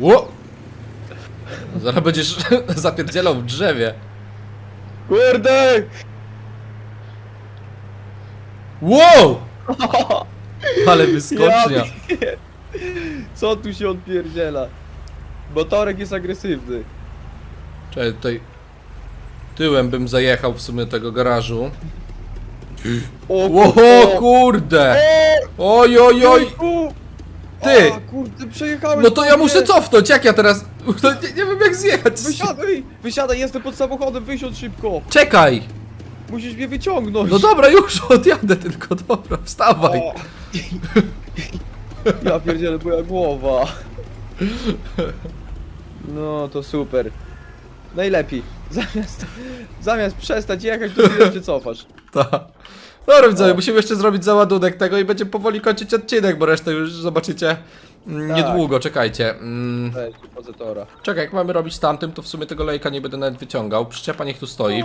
Ło! Zaraz będziesz zapierdzielał w drzewie. Kurde! Wow! Ale wyskocznia. Ja- Co tu się odpierdziela? Motorek jest agresywny. Czekaj, tutaj tyłem bym zajechał w sumie tego garażu. O, Ło, kurde! Oj, oj, oj! Ty! A, kurde, przejechałeś No to ja muszę cofnąć, jak ja teraz... No, nie, nie wiem jak zjechać. Wysiadaj! Wysiadaj, jestem pod samochodem, wysiądź szybko! Czekaj! Musisz mnie wyciągnąć! No dobra, już odjadę tylko, dobra, wstawaj. O. Ja pierdzielę, moja głowa. No to super. Najlepiej. Zamiast, zamiast przestać jechać, to się cofasz. Ta. Dobra, widzowie, O. musimy jeszcze zrobić załadunek tego i będziemy powoli kończyć odcinek, bo resztę już zobaczycie mm, Tak. niedługo, czekajcie. Mm, pozytora. czekaj, jak mamy robić tamtym, to w sumie tego lejka nie będę nawet wyciągał. Przyczepa niech tu stoi.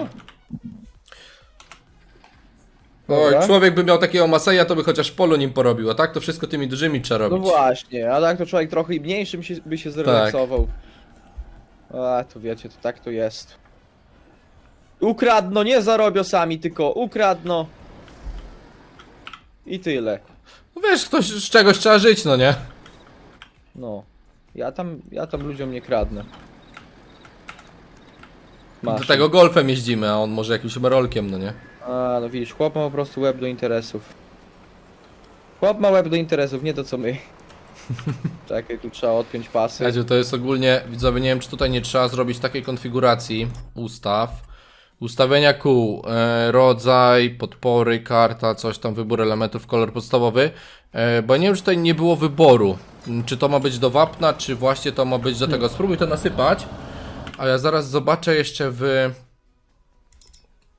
Oj, Dobra. człowiek by miał takiego Maseja, to by chociaż polu nim porobił, a tak to wszystko tymi dużymi trzeba No robić. właśnie, a tak to człowiek trochę mniejszym się, by się zrelaksował. A, to wiecie, to tak to jest. Ukradno, nie zarobią sami, tylko ukradno. I tyle. No wiesz, ktoś z czegoś trzeba żyć, no nie? No. Ja tam, ja tam ludziom nie kradnę. Masz. Do tego golfem jeździmy, a on może jakimś merolkiem, no nie? A, no widzisz, chłop ma po prostu łeb do interesów. Chłop ma łeb do interesów, nie to co my. Czekaj, tu trzeba odpiąć pasy. Słuchajcie, to jest ogólnie, widzowie, nie wiem czy tutaj nie trzeba zrobić takiej konfiguracji ustaw. Ustawienia kół, e, rodzaj, podpory, karta, coś tam, wybór elementów, kolor podstawowy. E, bo nie wiem czy tutaj nie było wyboru. m, Czy to ma być do wapna, czy właśnie to ma być do tego. Spróbuj to nasypać. A ja zaraz zobaczę jeszcze w...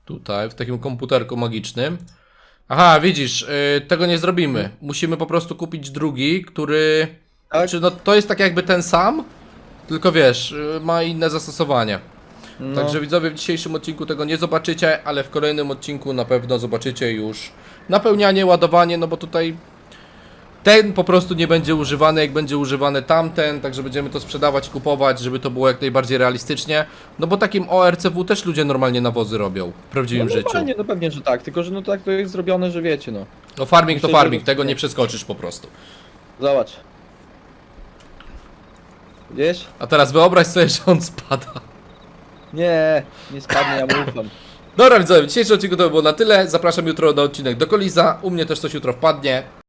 Tutaj, w takim komputerku magicznym. Aha, widzisz, y, tego nie zrobimy. Musimy po prostu kupić drugi, który... Tak? Czy no to jest tak jakby ten sam, tylko wiesz, y, ma inne zastosowanie. No. Także widzowie w dzisiejszym odcinku tego nie zobaczycie, ale w kolejnym odcinku na pewno zobaczycie już napełnianie, ładowanie, no bo tutaj ten po prostu nie będzie używany, jak będzie używany tamten, także będziemy to sprzedawać, kupować, żeby to było jak najbardziej realistycznie. No bo takim ORCW też ludzie normalnie nawozy robią w prawdziwym no, życiu. normalnie, no pewnie, że tak, tylko że no tak to jest zrobione, że wiecie no. No farming to Myślę, że- farming, tego nie przeskoczysz po prostu. Zobacz. Wiesz? A teraz wyobraź sobie, że on spada. Nie, nie spadnie, ja mu ufam. Dobra widzowie, dzisiejszy odcinek to by było na tyle. Zapraszam jutro na odcinek do Koliza. U mnie też coś jutro wpadnie.